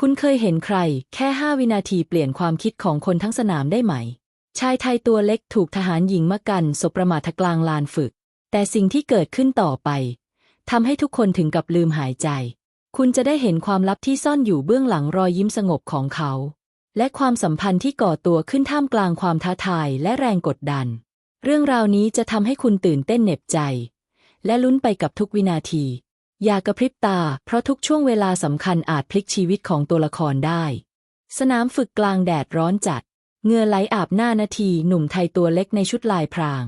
คุณเคยเห็นใคร แค่ห้าวินาทีเปลี่ยนความคิดของคนทั้งสนามได้ไหม ชายไทยตัวเล็กถูกทหารหญิงมะกันสบประมาทกลางลานฝึก แต่สิ่งที่เกิดขึ้นต่อไปทำให้ทุกคนถึงกับลืมหายใจ คุณจะได้เห็นความลับที่ซ่อนอยู่เบื้องหลังรอยยิ้มสงบของเขา และความสัมพันธ์ที่ก่อตัวขึ้นท่ามกลางความท้าทายและแรงกดดัน เรื่องราวนี้จะทำให้คุณตื่นเต้นเหน็บใจ และลุ้นไปกับทุกวินาที อย่ากระพริบตา เพราะทุกช่วงเวลาสำคัญอาจพลิกชีวิตของตัวละครได้ สนามฝึกกลางแดดร้อนจัดเหงื่อไหลอาบหน้านาทีหนุ่มไทยตัวเล็กในชุดลายพราง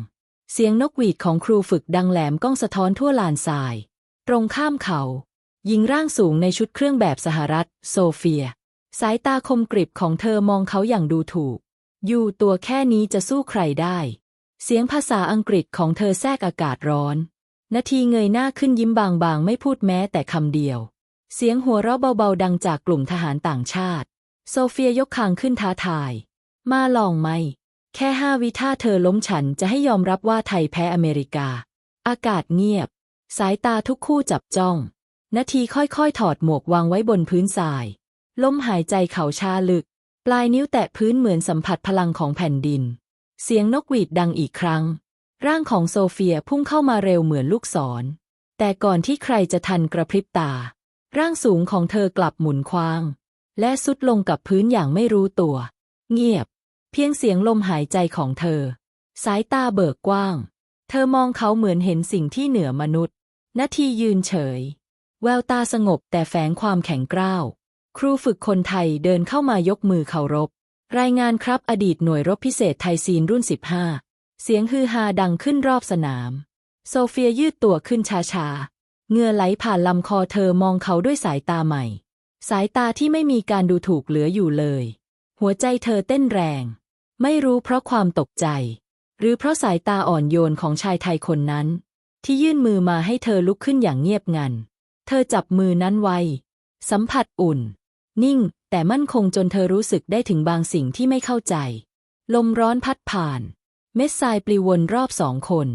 เสียงนกหวีดของครูฝึกดังแหลมก้องสะท้อนทั่วลานทราย ตรงข้ามเขาหญิงร่างสูงในชุดเครื่องแบบสหรัฐ โซเฟีย สายตาคมกริบของเธอมองเขาอย่างดูถูก อยู่ตัวแค่นี้จะสู้ใครได้ เสียงภาษาอังกฤษของเธอแทรกอากาศร้อน นาทีเงยหน้าขึ้นยิ้มบางๆ ไม่พูดแม้แต่คำเดียว เสียงหัวเราะเบาๆ ดังจากกลุ่มทหารต่างชาติ โซเฟียยกคางขึ้นท้าทาย มาลองไหม แค่ห้าวิถ้าเธอล้มฉันจะให้ยอมรับว่าไทยแพ้อเมริกา อากาศเงียบ สายตาทุกคู่จับจ้อง นาทีค่อยๆ ถอดหมวกวางไว้บนพื้นทราย ลมหายใจเขาชาลึก ปลายนิ้วแตะพื้นเหมือนสัมผัสพลังของแผ่นดิน เสียงนกหวีดดังอีกครั้ง ร่างของโซเฟียพุ่งเข้ามาเร็วเหมือนลูกศร แต่ก่อนที่ใครจะทันกระพริบตา ร่างสูงของเธอกลับหมุนคว้าง และสุดลงกับพื้นอย่างไม่รู้ตัว เงียบ เพียงเสียงลมหายใจของเธอ สายตาเบิกกว้าง เธอมองเขาเหมือนเห็นสิ่งที่เหนือมนุษย์นาทียืนเฉย แววตาสงบแต่แฝงความแข็งกร้าว ครูฝึกคนไทยเดินเข้ามายกมือเคารพ รายงานครับอดีตหน่วยรบพิเศษไทยซีนรุ่น 15 เสียงฮือฮาดังขึ้นรอบสนาม โซเฟียยืดตัวขึ้นช้าๆเงื่อไหลผ่านลำคอเธอมองเขาด้วยสายตาใหม่ สายตาที่ไม่มีการดูถูกเหลืออยู่เลย หัวใจเธอเต้นแรง ไม่รู้เพราะความตกใจ หรือเพราะสายตาอ่อนโยนของชายไทยคนนั้น ที่ยื่นมือมาให้เธอลุกขึ้นอย่างเงียบงัน เธอจับมือนั้นไว้ สัมผัสอุ่น นิ่ง แต่มั่นคงจนเธอรู้สึกได้ถึงบางสิ่งที่ไม่เข้าใจ ลมร้อนพัดผ่าน เม็ดทรายปลิววนรอบสองคน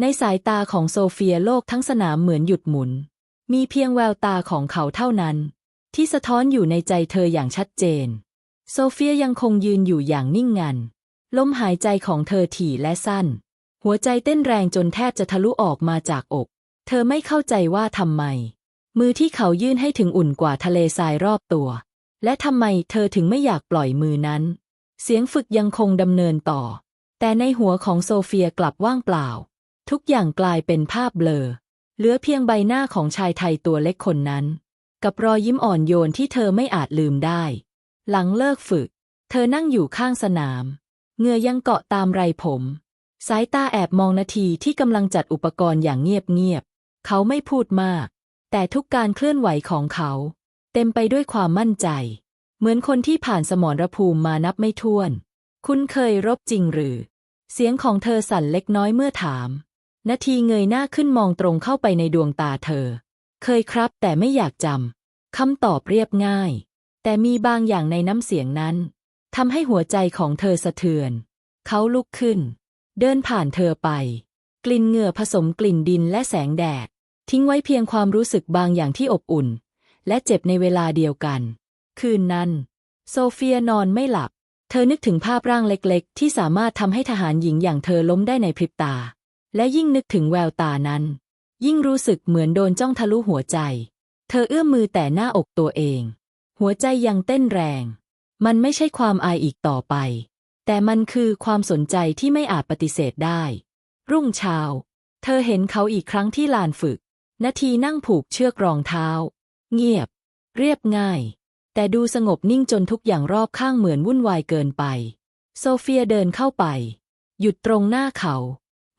ในสายตาของโซเฟียโลกทั้งสนามเหมือนหยุดหมุน มีเพียงแววตาของเขาเท่านั้น ที่สะท้อนอยู่ในใจเธออย่างชัดเจน โซเฟียยังคงยืนอยู่อย่างนิ่งงัน ลมหายใจของเธอถี่และสั้น หัวใจเต้นแรงจนแทบจะทะลุออกมาจากอก เธอไม่เข้าใจว่าทำไม มือที่เขายื่นให้ถึงอุ่นกว่าทะเลทรายรอบตัว และทำไมเธอถึงไม่อยากปล่อยมือนั้น เสียงฝึกยังคงดำเนินต่อ แต่ในหัวของโซเฟียกลับว่างเปล่า ทุกอย่างกลายเป็นภาพเบลอ เหลือเพียงใบหน้าของชายไทยตัวเล็กคนนั้น กับรอยยิ้มอ่อนโยนที่เธอไม่อาจลืมได้ หลังเลิกฝึก เธอนั่งอยู่ข้างสนาม เงือยังเกาะตามไรผม สายตาแอบมองนาทีที่กำลังจัดอุปกรณ์อย่างเงียบๆเขาไม่พูดมาก แต่ทุกการเคลื่อนไหวของเขา เต็มไปด้วยความมั่นใจ เหมือนคนที่ผ่านสมรภูมิมานับไม่ถ้วน คุณเคยรบจริงหรือ เสียงของเธอสั่นเล็กน้อยเมื่อถาม นาทีเงยหน้าขึ้นมองตรงเข้าไปในดวงตาเธอ เคยครับแต่ไม่อยากจำ คำตอบเรียบง่าย แต่มีบางอย่างในน้ำเสียงนั้นทำให้หัวใจของเธอสะเทือน เขาลุกขึ้น เดินผ่านเธอไป กลิ่นเหงื่อผสมกลิ่นดินและแสงแดด ทิ้งไว้เพียงความรู้สึกบางอย่างที่อบอุ่น และเจ็บในเวลาเดียวกัน คืนนั้น โซเฟียนอนไม่หลับ เธอนึกถึงภาพร่างเล็กๆ ที่สามารถทำให้ทหารหญิงอย่างเธอล้มได้ในพริบตา และยิ่งนึกถึงแววตานั้น ยิ่งรู้สึกเหมือนโดนจ้องทะลุหัวใจ เธอเอื้อมมือแต่หน้าอกตัวเอง หัวใจยังเต้นแรง มันไม่ใช่ความอายอีกต่อไป แต่มันคือความสนใจที่ไม่อาจปฏิเสธได้ รุ่งเช้า เธอเห็นเขาอีกครั้งที่ลานฝึก นาทีนั่งผูกเชือกรองเท้า เงียบ เรียบง่าย แต่ดูสงบนิ่งจนทุกอย่างรอบข้างเหมือนวุ่นวายเกินไป โซเฟียเดินเข้าไป หยุดตรงหน้าเขา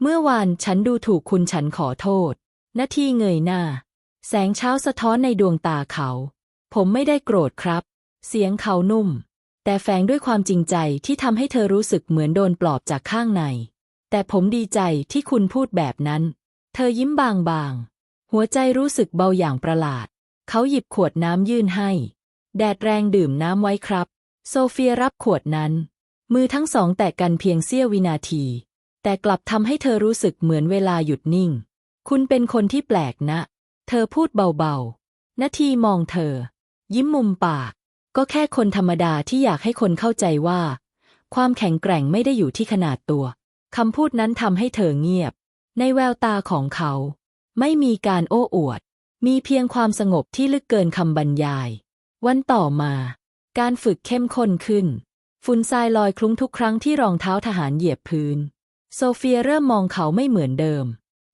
เมื่อวานฉันดูถูกคุณฉันขอโทษนาทีเงยหน้า แสงเช้าสะท้อนในดวงตาเขา ผมไม่ได้โกรธครับ เสียงเขานุ่ม แต่แฝงด้วยความจริงใจที่ทำให้เธอรู้สึกเหมือนโดนปลอบจากข้างใน แต่ผมดีใจที่คุณพูดแบบนั้น เธอยิ้มบางๆ หัวใจรู้สึกเบาอย่างประหลาด เขาหยิบขวดน้ำยื่นให้ แดดแรงดื่มน้ำไว้ครับ โซเฟียรับขวดนั้น มือทั้งสองแตะกันเพียงเสี้ยววินาที แต่กลับทำให้เธอรู้สึกเหมือนเวลาหยุดนิ่ง คุณเป็นคนที่แปลกนะ เธอพูดเบาๆนาทีมองเธอ ยิ้มมุมปาก ก็แค่คนธรรมดาที่อยากให้คนเข้าใจว่า ความแข็งแกร่งไม่ได้อยู่ที่ขนาดตัวคำพูดนั้นทำให้เธอเงียบ ในแววตาของเขา ไม่มีการโอ้อวด มีเพียงความสงบที่ลึกเกินคำบรรยาย วันต่อมา การฝึกเข้มข้นขึ้น ฝุ่นทรายลอยคลุ้งทุกครั้งที่รองเท้าทหารเหยียบพื้น โซเฟียเริ่มมองเขาไม่เหมือนเดิม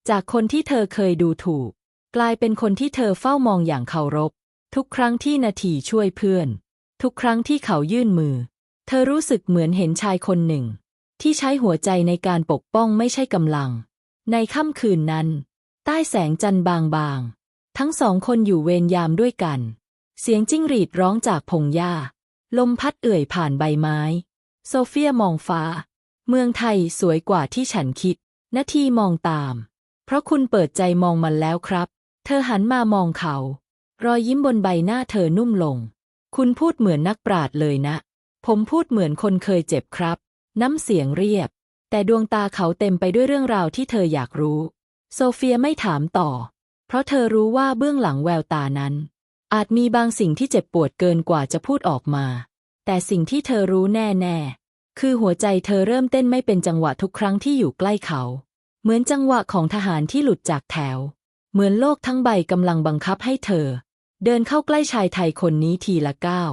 จากคนที่เธอเคยดูถูก กลายเป็นคนที่เธอเฝ้ามองอย่างเคารพ ทุกครั้งที่นาทีช่วยเพื่อน ทุกครั้งที่เขายื่นมือ เธอรู้สึกเหมือนเห็นชายคนหนึ่ง ที่ใช้หัวใจในการปกป้องไม่ใช่กำลัง ในค่ำคืนนั้น ใต้แสงจันทร์บางๆ ทั้งสองคนอยู่เวรยามด้วยกัน เสียงจิ้งหรีดร้องจากพงหญ้า ลมพัดเอื่อยผ่านใบไม้ โซเฟียมองฟ้า เมืองไทยสวยกว่าที่ฉันคิด นาทีมองตาม เพราะคุณเปิดใจมองมันแล้วครับ เธอหันมามองเขา รอยยิ้มบนใบหน้าเธอนุ่มลง คุณพูดเหมือนนักปราดเลยนะ ผมพูดเหมือนคนเคยเจ็บครับ น้ำเสียงเรียบ แต่ดวงตาเขาเต็มไปด้วยเรื่องราวที่เธออยากรู้ โซเฟียไม่ถามต่อ เพราะเธอรู้ว่าเบื้องหลังแววตานั้น อาจมีบางสิ่งที่เจ็บปวดเกินกว่าจะพูดออกมา แต่สิ่งที่เธอรู้แน่ๆ คือหัวใจเธอเริ่มเต้นไม่เป็นจังหวะทุกครั้งที่อยู่ใกล้เขา เหมือนจังหวะของทหารที่หลุดจากแถว เหมือนโลกทั้งใบกำลังบังคับให้เธอ เดินเข้าใกล้ชายไทยคนนี้ทีละก้าว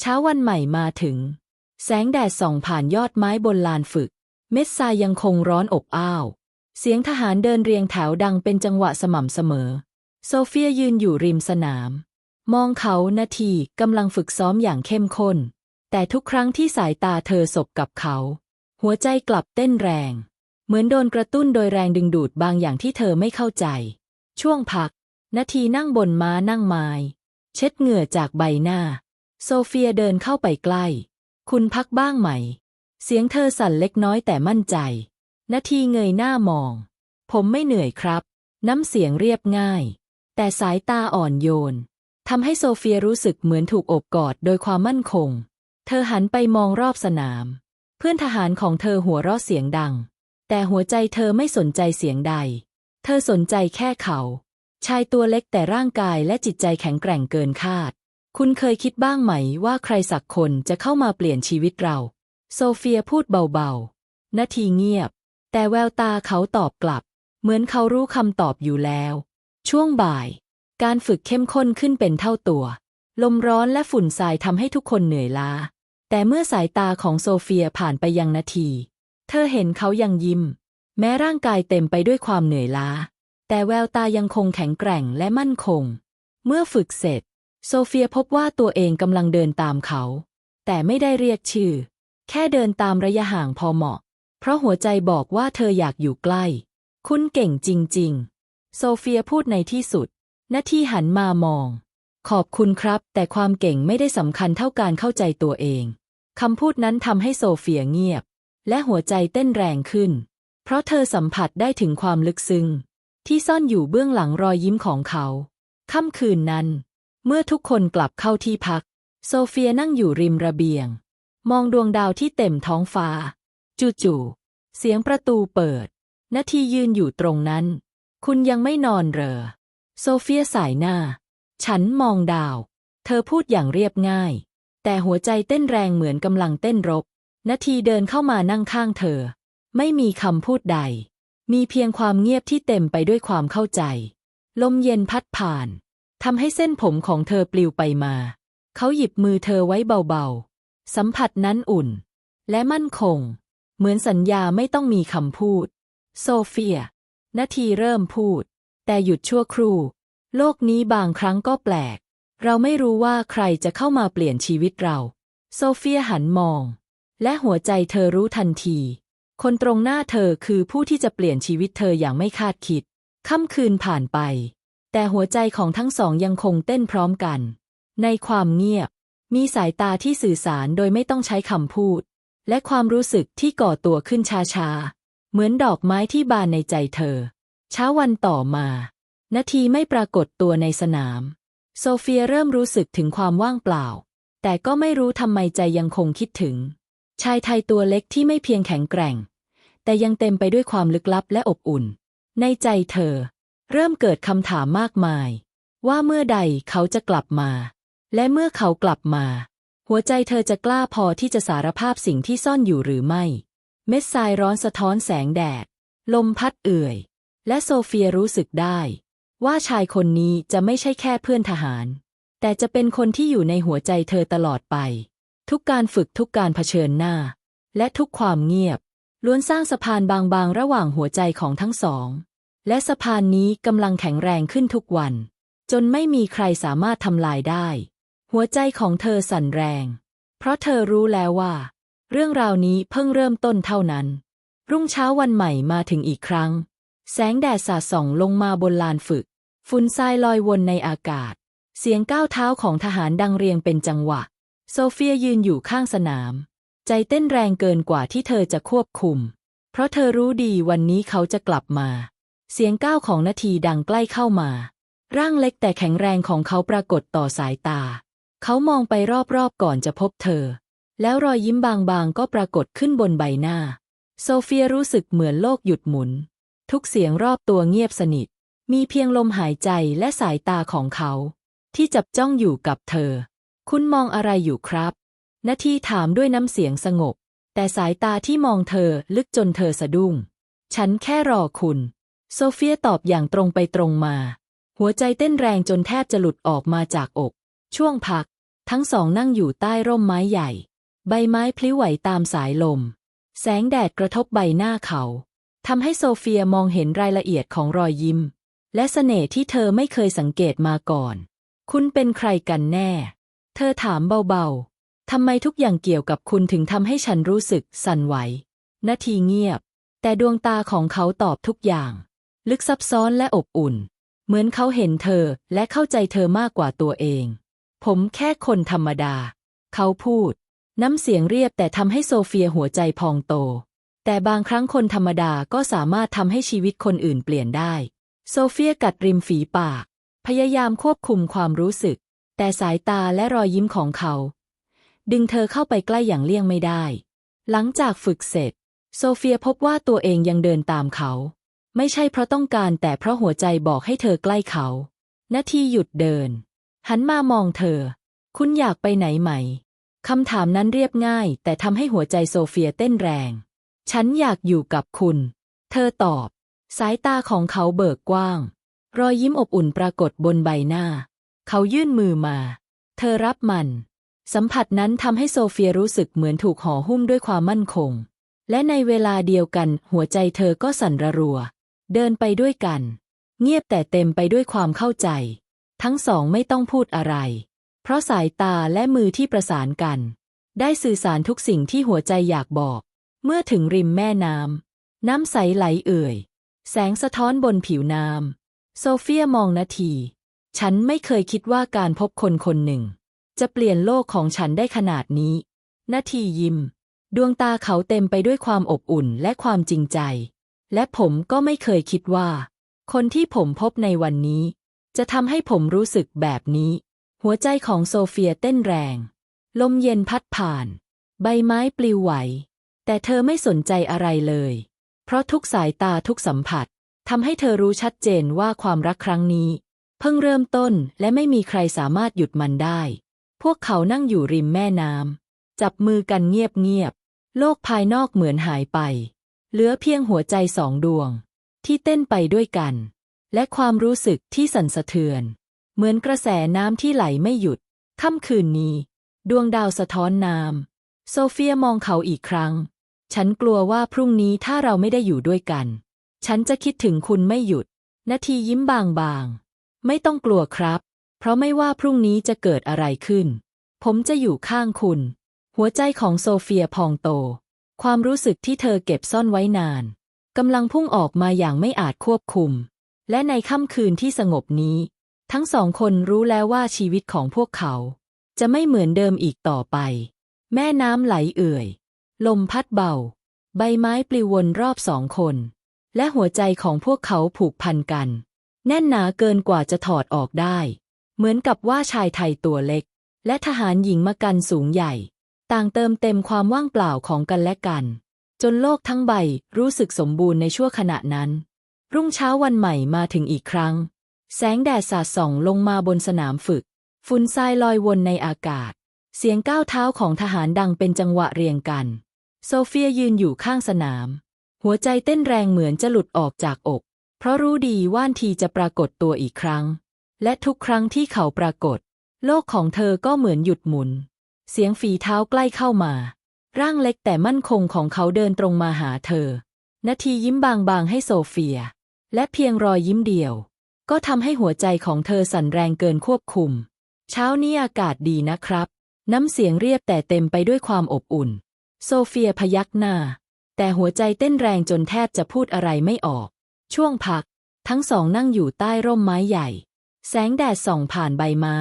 เช้าวันใหม่มาถึง แสงแดดส่องผ่านยอดไม้บนลานฝึก เม็ดทรายยังคงร้อนอบอ้าว เสียงทหารเดินเรียงแถวดังเป็นจังหวะสม่ำเสมอ โซเฟียยืนอยู่ริมสนาม มองเขานาทีกำลังฝึกซ้อมอย่างเข้มข้น แต่ทุกครั้งที่สายตาเธอสบกับเขา หัวใจกลับเต้นแรง เหมือนโดนกระตุ้นโดยแรงดึงดูดบางอย่างที่เธอไม่เข้าใจ ช่วงพัก นาทีนั่งบนม้านั่งไม้ เช็ดเหงื่อจากใบหน้า โซเฟียเดินเข้าไปใกล้ คุณพักบ้างไหม เสียงเธอสั่นเล็กน้อยแต่มั่นใจ นาทีเงยหน้ามอง ผมไม่เหนื่อยครับ น้ำเสียงเรียบง่าย แต่สายตาอ่อนโยน ทำให้โซเฟียรู้สึกเหมือนถูกโอบกอดโดยความมั่นคง เธอหันไปมองรอบสนาม เพื่อนทหารของเธอหัวเราะเสียงดัง แต่หัวใจเธอไม่สนใจเสียงใด เธอสนใจแค่เขา ชายตัวเล็กแต่ร่างกายและจิตใจแข็งแกร่งเกินคาด คุณเคยคิดบ้างไหมว่าใครสักคนจะเข้ามาเปลี่ยนชีวิตเรา โซเฟียพูดเบาๆ นาทีเงียบ แต่แววตาเขาตอบกลับ เหมือนเขารู้คำตอบอยู่แล้ว ช่วงบ่าย การฝึกเข้มข้นขึ้นเป็นเท่าตัว ลมร้อนและฝุ่นทรายทำให้ทุกคนเหนื่อยล้า แต่เมื่อสายตาของโซเฟียผ่านไปยังนาที เธอเห็นเขายังยิ้ม แม้ร่างกายเต็มไปด้วยความเหนื่อยล้า แต่แววตายังคงแข็งแกร่งและมั่นคง เมื่อฝึกเสร็จ โซเฟียพบว่าตัวเองกำลังเดินตามเขา แต่ไม่ได้เรียกชื่อ แค่เดินตามระยะห่างพอเหมาะ เพราะหัวใจบอกว่าเธออยากอยู่ใกล้ คุณเก่งจริง ๆ โซเฟียพูดในที่สุด นาที่หันมามอง ขอบคุณครับ แต่ความเก่งไม่ได้สำคัญเท่าการเข้าใจตัวเองคำพูดนั้นทำให้โซเฟียเงียบ และหัวใจเต้นแรงขึ้น เพราะเธอสัมผัสได้ถึงความลึกซึ้งที่ซ่อนอยู่เบื้องหลังรอยยิ้มของเขาค่ำคืนนั้น เมื่อทุกคนกลับเข้าที่พัก โซเฟียนั่งอยู่ริมระเบียง มองดวงดาวที่เต็มท้องฟ้า จู่ๆเสียงประตูเปิดนาทียืนอยู่ตรงนั้น คุณยังไม่นอนเหรอ โซเฟียสายหน้า ฉันมองดาว เธอพูดอย่างเรียบง่าย แต่หัวใจเต้นแรงเหมือนกำลังเต้นรบ นาทีเดินเข้ามานั่งข้างเธอ ไม่มีคำพูดใด มีเพียงความเงียบที่เต็มไปด้วยความเข้าใจ ลมเย็นพัดผ่านทำให้เส้นผมของเธอปลิวไปมา เขาหยิบมือเธอไว้เบาๆ สัมผัสนั้นอุ่น และมั่นคง เหมือนสัญญาไม่ต้องมีคำพูด โซเฟีย นาทีเริ่มพูด แต่หยุดชั่วครู่ โลกนี้บางครั้งก็แปลก เราไม่รู้ว่าใครจะเข้ามาเปลี่ยนชีวิตเรา โซเฟียหันมอง และหัวใจเธอรู้ทันที คนตรงหน้าเธอคือผู้ที่จะเปลี่ยนชีวิตเธออย่างไม่คาดคิด ค่ำคืนผ่านไป แต่หัวใจของทั้งสองยังคงเต้นพร้อมกัน ในความเงียบ มีสายตาที่สื่อสารโดยไม่ต้องใช้คำพูด และความรู้สึกที่ก่อตัวขึ้นช้าๆเหมือนดอกไม้ที่บานในใจเธอ เช้าวันต่อมานาทีไม่ปรากฏตัวในสนาม โซเฟียเริ่มรู้สึกถึงความว่างเปล่า แต่ก็ไม่รู้ทำไมใจยังคงคิดถึง ชายไทยตัวเล็กที่ไม่เพียงแข็งแกร่ง แต่ยังเต็มไปด้วยความลึกลับและอบอุ่น ในใจเธอ เริ่มเกิดคำถามมากมาย ว่าเมื่อใดเขาจะกลับมา และเมื่อเขากลับมา หัวใจเธอจะกล้าพอที่จะสารภาพสิ่งที่ซ่อนอยู่หรือไม่ เม็ดทรายร้อนสะท้อนแสงแดด ลมพัดเอื่อย และโซเฟียรู้สึกได้ ว่าชายคนนี้จะไม่ใช่แค่เพื่อนทหาร แต่จะเป็นคนที่อยู่ในหัวใจเธอตลอดไป ทุกการฝึกทุกการเผชิญหน้า และทุกความเงียบ ล้วนสร้างสะพานบางๆ ระหว่างหัวใจของทั้งสอง และสะพานนี้กำลังแข็งแรงขึ้นทุกวัน จนไม่มีใครสามารถทำลายได้ หัวใจของเธอสั่นแรง เพราะเธอรู้แล้วว่า เรื่องราวนี้เพิ่งเริ่มต้นเท่านั้น รุ่งเช้าวันใหม่มาถึงอีกครั้ง แสงแดดสาดส่องลงมาบนลานฝึก ฝุ่นทรายลอยวนในอากาศ เสียงก้าวเท้าของทหารดังเรียงเป็นจังหวะ โซเฟียยืนอยู่ข้างสนาม ใจเต้นแรงเกินกว่าที่เธอจะควบคุม เพราะเธอรู้ดีวันนี้เขาจะกลับมา เสียงก้าวของนาทีดังใกล้เข้ามา ร่างเล็กแต่แข็งแรงของเขาปรากฏต่อสายตา เขามองไปรอบๆก่อนจะพบเธอ แล้วรอยยิ้มบางๆก็ปรากฏขึ้นบนใบหน้า โซเฟียรู้สึกเหมือนโลกหยุดหมุน ทุกเสียงรอบตัวเงียบสนิท มีเพียงลมหายใจและสายตาของเขา ที่จับจ้องอยู่กับเธอ คุณมองอะไรอยู่ครับนาทีถามด้วยน้ำเสียงสงบ แต่สายตาที่มองเธอลึกจนเธอสะดุ้ง ฉันแค่รอคุณ โซเฟียตอบอย่างตรงไปตรงมา หัวใจเต้นแรงจนแทบจะหลุดออกมาจากอก ช่วงพัก ทั้งสองนั่งอยู่ใต้ร่มไม้ใหญ่ ใบไม้พลิ้วไหวตามสายลม แสงแดดกระทบใบหน้าเขา ทำให้โซเฟียมองเห็นรายละเอียดของรอยยิ้ม และเสน่ห์ที่เธอไม่เคยสังเกตมาก่อน คุณเป็นใครกันแน่ เธอถามเบาๆ ทำไมทุกอย่างเกี่ยวกับคุณถึงทำให้ฉันรู้สึกสั่นไหว นาทีเงียบ แต่ดวงตาของเขาตอบทุกอย่าง ลึกซับซ้อนและอบอุ่น เหมือนเขาเห็นเธอและเข้าใจเธอมากกว่าตัวเอง ผมแค่คนธรรมดา เขาพูด น้ำเสียงเรียบแต่ทำให้โซเฟียหัวใจพองโต แต่บางครั้งคนธรรมดาก็สามารถทำให้ชีวิตคนอื่นเปลี่ยนได้ โซเฟียกัดริมฝีปาก พยายามควบคุมความรู้สึก แต่สายตาและรอยยิ้มของเขา ดึงเธอเข้าไปใกล้อย่างเลี่ยงไม่ได้ หลังจากฝึกเสร็จ โซเฟียพบว่าตัวเองยังเดินตามเขา ไม่ใช่เพราะต้องการแต่เพราะหัวใจบอกให้เธอใกล้เขา นาทีหยุดเดิน หันมามองเธอ คุณอยากไปไหนไหมคำถามนั้นเรียบง่าย แต่ทำให้หัวใจโซเฟียเต้นแรง ฉันอยากอยู่กับคุณ เธอตอบ สายตาของเขาเบิกกว้าง รอยยิ้มอบอุ่นปรากฏบนใบหน้า เขายื่นมือมา เธอรับมัน สัมผัสนั้นทำให้โซเฟียรู้สึกเหมือนถูกห่อหุ้มด้วยความมั่นคง และในเวลาเดียวกันหัวใจเธอก็สั่นระรัว เดินไปด้วยกัน เงียบแต่เต็มไปด้วยความเข้าใจ ทั้งสองไม่ต้องพูดอะไร เพราะสายตาและมือที่ประสานกัน ได้สื่อสารทุกสิ่งที่หัวใจอยากบอก เมื่อถึงริมแม่น้ำน้ำใสไหลเอ่ย แสงสะท้อนบนผิวน้ำโซเฟียมองนาที ฉันไม่เคยคิดว่าการพบคนคนหนึ่ง จะเปลี่ยนโลกของฉันได้ขนาดนี้ นาทียิ้ม ดวงตาเขาเต็มไปด้วยความอบอุ่นและความจริงใจ และผมก็ไม่เคยคิดว่า คนที่ผมพบในวันนี้ จะทำให้ผมรู้สึกแบบนี้ หัวใจของโซเฟียเต้นแรง ลมเย็นพัดผ่าน ใบไม้ปลิวไหว แต่เธอไม่สนใจอะไรเลย เพราะทุกสายตาทุกสัมผัสทำให้เธอรู้ชัดเจนว่าความรักครั้งนี้ เพิ่งเริ่มต้นและไม่มีใครสามารถหยุดมันได้ พวกเขานั่งอยู่ริมแม่น้ำจับมือกันเงียบๆโลกภายนอกเหมือนหายไป เหลือเพียงหัวใจสองดวง ที่เต้นไปด้วยกัน และความรู้สึกที่สั่นสะเทือน เหมือนกระแสน้ำที่ไหลไม่หยุดค่ำคืนนี้ ดวงดาวสะท้อนน้ำ โซเฟียมองเขาอีกครั้ง ฉันกลัวว่าพรุ่งนี้ถ้าเราไม่ได้อยู่ด้วยกัน ฉันจะคิดถึงคุณไม่หยุด นาทียิ้มบางๆ ไม่ต้องกลัวครับ เพราะไม่ว่าพรุ่งนี้จะเกิดอะไรขึ้น ผมจะอยู่ข้างคุณ หัวใจของโซเฟียพองโต ความรู้สึกที่เธอเก็บซ่อนไว้นานกำลังพุ่งออกมาอย่างไม่อาจควบคุม และในค่ำคืนที่สงบนี้ ทั้งสองคนรู้แล้วว่าชีวิตของพวกเขา จะไม่เหมือนเดิมอีกต่อไป แม่น้ำไหลเอื่อย ลมพัดเบา ใบไม้ปลิววนรอบสองคน และหัวใจของพวกเขาผูกพันกัน แน่นหนาเกินกว่าจะถอดออกได้ เหมือนกับว่าชายไทยตัวเล็ก และทหารหญิงมากันสูงใหญ่ ต่างเติมเต็มความว่างเปล่าของกันและกัน จนโลกทั้งใบรู้สึกสมบูรณ์ในชั่วขณะนั้น รุ่งเช้าวันใหม่มาถึงอีกครั้ง แสงแดดสาดส่องลงมาบนสนามฝึก ฝุ่นทรายลอยวนในอากาศ เสียงก้าวเท้าของทหารดังเป็นจังหวะเรียงกัน โซเฟียยืนอยู่ข้างสนาม หัวใจเต้นแรงเหมือนจะหลุดออกจากอก เพราะรู้ดีว่านทีจะปรากฏตัวอีกครั้ง และทุกครั้งที่เขาปรากฏ โลกของเธอก็เหมือนหยุดหมุน เสียงฝีเท้าใกล้เข้ามา ร่างเล็กแต่มั่นคงของเขาเดินตรงมาหาเธอ นาทียิ้มบางๆให้โซเฟีย และเพียงรอยยิ้มเดียว ก็ทำให้หัวใจของเธอสั่นแรงเกินควบคุม เช้านี้อากาศดีนะครับ น้ำเสียงเรียบแต่เต็มไปด้วยความอบอุ่น โซเฟียพยักหน้า แต่หัวใจเต้นแรงจนแทบจะพูดอะไรไม่ออก ช่วงพัก ทั้งสองนั่งอยู่ใต้ร่มไม้ใหญ่ แสงแดดส่องผ่านใบไม้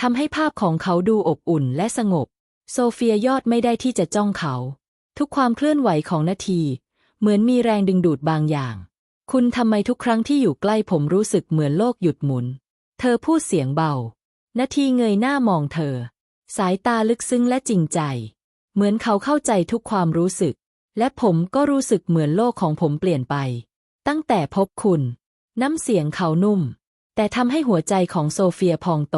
ทำให้ภาพของเขาดูอบอุ่นและสงบ โซเฟียยอดไม่ได้ที่จะจ้องเขา ทุกความเคลื่อนไหวของนาที เหมือนมีแรงดึงดูดบางอย่าง คุณทำไมทุกครั้งที่อยู่ใกล้ผมรู้สึกเหมือนโลกหยุดหมุน เธอพูดเสียงเบา นาทีเงยหน้ามองเธอ สายตาลึกซึ้งและจริงใจ เหมือนเขาเข้าใจทุกความรู้สึก และผมก็รู้สึกเหมือนโลกของผมเปลี่ยนไป ตั้งแต่พบคุณ น้ำเสียงเขานุ่ม แต่ทำให้หัวใจของโซเฟียพองโต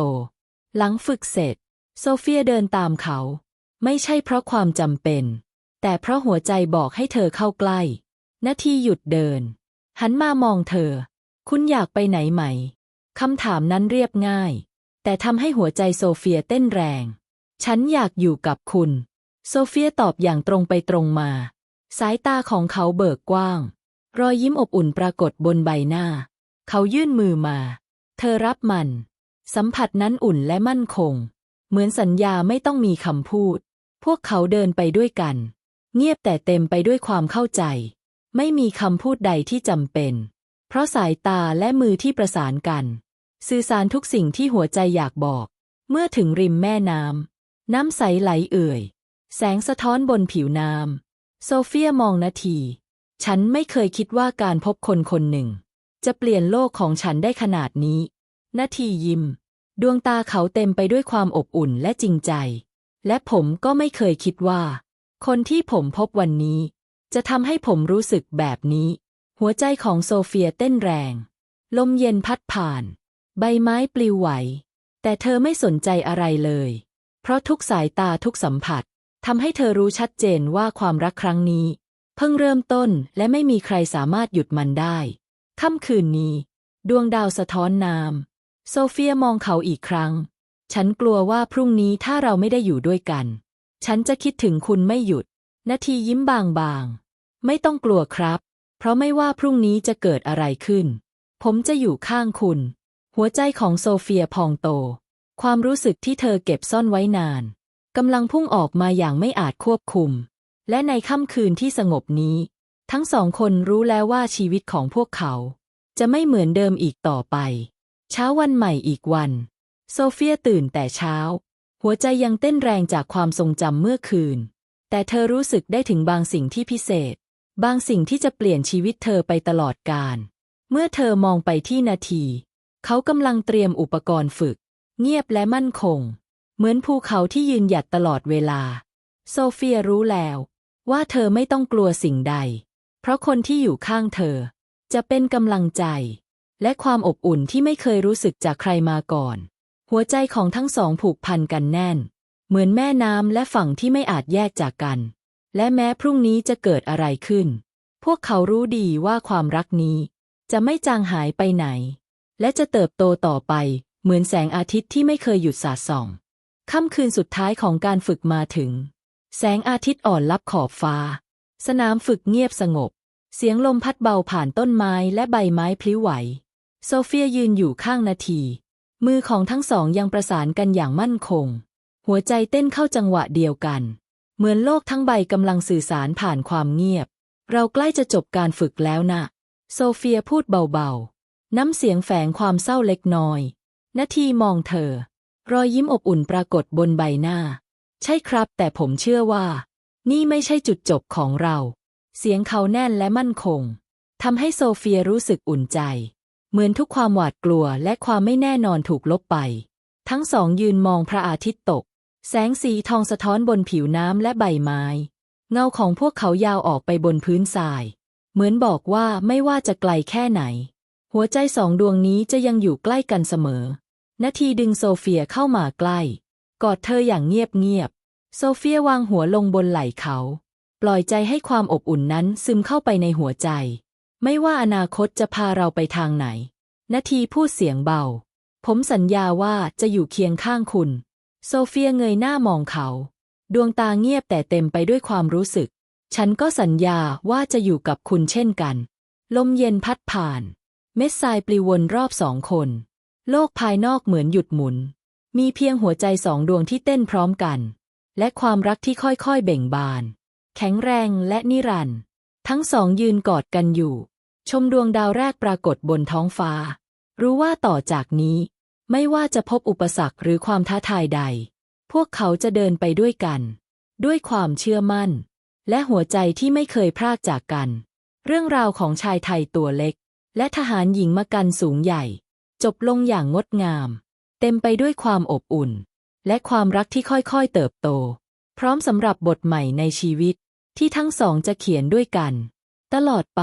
หลังฝึกเสร็จ โซเฟียเดินตามเขา ไม่ใช่เพราะความจำเป็น แต่เพราะหัวใจบอกให้เธอเข้าใกล้นาทีหยุดเดิน หันมามองเธอ คุณอยากไปไหนไหมคำถามนั้นเรียบง่าย แต่ทำให้หัวใจโซเฟียเต้นแรง ฉันอยากอยู่กับคุณ โซเฟียตอบอย่างตรงไปตรงมา สายตาของเขาเบิกกว้าง รอยยิ้มอบอุ่นปรากฏบนใบหน้า เขายื่นมือมา เธอรับมัน สัมผัสนั้นอุ่นและมั่นคง เหมือนสัญญาไม่ต้องมีคำพูด พวกเขาเดินไปด้วยกัน เงียบแต่เต็มไปด้วยความเข้าใจ ไม่มีคำพูดใดที่จำเป็น เพราะสายตาและมือที่ประสานกัน สื่อสารทุกสิ่งที่หัวใจอยากบอก เมื่อถึงริมแม่น้ำ น้ำใสไหลเอ่ย แสงสะท้อนบนผิวน้ำ โซเฟียมองนาที ฉันไม่เคยคิดว่าการพบคนคนหนึ่ง จะเปลี่ยนโลกของฉันได้ขนาดนี้ นาทียิ้ม ดวงตาเขาเต็มไปด้วยความอบอุ่นและจริงใจ และผมก็ไม่เคยคิดว่า คนที่ผมพบวันนี้ จะทำให้ผมรู้สึกแบบนี้ หัวใจของโซเฟียเต้นแรง ลมเย็นพัดผ่าน ใบไม้ปลิวไหว แต่เธอไม่สนใจอะไรเลย เพราะทุกสายตาทุกสัมผัสทำให้เธอรู้ชัดเจนว่าความรักครั้งนี้ เพิ่งเริ่มต้นและไม่มีใครสามารถหยุดมันได้ ค่ำคืนนี้ ดวงดาวสะท้อนน้ำโซเฟียมองเขาอีกครั้ง ฉันกลัวว่าพรุ่งนี้ถ้าเราไม่ได้อยู่ด้วยกัน ฉันจะคิดถึงคุณไม่หยุด นาทียิ้มบางๆ ไม่ต้องกลัวครับ เพราะไม่ว่าพรุ่งนี้จะเกิดอะไรขึ้น ผมจะอยู่ข้างคุณ หัวใจของโซเฟียพองโต ความรู้สึกที่เธอเก็บซ่อนไว้นานกำลังพุ่งออกมาอย่างไม่อาจควบคุม และในค่ำคืนที่สงบนี้ ทั้งสองคนรู้แล้วว่าชีวิตของพวกเขา จะไม่เหมือนเดิมอีกต่อไป เช้าวันใหม่อีกวัน โซเฟียตื่นแต่เช้า หัวใจยังเต้นแรงจากความทรงจำเมื่อคืน แต่เธอรู้สึกได้ถึงบางสิ่งที่พิเศษ บางสิ่งที่จะเปลี่ยนชีวิตเธอไปตลอดกาลเมื่อเธอมองไปที่นาที เขากำลังเตรียมอุปกรณ์ฝึก เงียบและมั่นคง เหมือนภูเขาที่ยืนหยัดตลอดเวลา โซเฟียรู้แล้ว ว่าเธอไม่ต้องกลัวสิ่งใด เพราะคนที่อยู่ข้างเธอ จะเป็นกำลังใจ และความอบอุ่นที่ไม่เคยรู้สึกจากใครมาก่อน หัวใจของทั้งสองผูกพันกันแน่น เหมือนแม่น้ำและฝั่งที่ไม่อาจแยกจากกัน และแม้พรุ่งนี้จะเกิดอะไรขึ้น พวกเขารู้ดีว่าความรักนี้ จะไม่จางหายไปไหน และจะเติบโตต่อไป เหมือนแสงอาทิตย์ที่ไม่เคยหยุดสาดส่อง ค่ำคืนสุดท้ายของการฝึกมาถึง แสงอาทิตย์อ่อนลับขอบฟ้า สนามฝึกเงียบสงบ เสียงลมพัดเบาผ่านต้นไม้และใบไม้พลิ้วไหว โซเฟียยืนอยู่ข้างนาที มือของทั้งสองยังประสานกันอย่างมั่นคง หัวใจเต้นเข้าจังหวะเดียวกัน เหมือนโลกทั้งใบกำลังสื่อสารผ่านความเงียบ เราใกล้จะจบการฝึกแล้วนะ โซเฟียพูดเบาๆ น้ำเสียงแฝงความเศร้าเล็กน้อยนาทีมองเธอ รอยยิ้มอบอุ่นปรากฏบนใบหน้า ใช่ครับ แต่ผมเชื่อว่า นี่ไม่ใช่จุดจบของเรา เสียงเขาแน่นและมั่นคงทำให้โซเฟียรู้สึกอุ่นใจ เหมือนทุกความหวาดกลัวและความไม่แน่นอนถูกลบไป ทั้งสองยืนมองพระอาทิตย์ตก แสงสีทองสะท้อนบนผิวน้ำและใบไม้ เงาของพวกเขายาวออกไปบนพื้นทราย เหมือนบอกว่าไม่ว่าจะไกลแค่ไหน หัวใจสองดวงนี้จะยังอยู่ใกล้กันเสมอ นาทีดึงโซเฟียเข้ามาใกล้ กอดเธออย่างเงียบๆ โซเฟียวางหัวลงบนไหล่เขา ปล่อยใจให้ความอบอุ่นนั้นซึมเข้าไปในหัวใจ ไม่ว่าอนาคตจะพาเราไปทางไหน นาทีพูดเสียงเบา ผมสัญญาว่าจะอยู่เคียงข้างคุณ โซเฟียเงยหน้ามองเขา ดวงตาเงียบแต่เต็มไปด้วยความรู้สึก ฉันก็สัญญาว่าจะอยู่กับคุณเช่นกัน ลมเย็นพัดผ่าน เม็ดทรายปลิววนรอบสองคน โลกภายนอกเหมือนหยุดหมุน มีเพียงหัวใจสองดวงที่เต้นพร้อมกัน และความรักที่ค่อยๆเบ่งบาน แข็งแรงและนิรันดร์ทั้งสองยืนกอดกันอยู่ ชมดวงดาวแรกปรากฏบนท้องฟ้า รู้ว่าต่อจากนี้ ไม่ว่าจะพบอุปสรรคหรือความท้าทายใด พวกเขาจะเดินไปด้วยกัน ด้วยความเชื่อมั่น และหัวใจที่ไม่เคยพรากจากกัน เรื่องราวของชายไทยตัวเล็ก และทหารหญิงมากันสูงใหญ่ จบลงอย่างงดงาม เต็มไปด้วยความอบอุ่น และความรักที่ค่อยๆเติบโต พร้อมสำหรับบทใหม่ในชีวิตที่ทั้งสองจะเขียนด้วยกัน ตลอดไป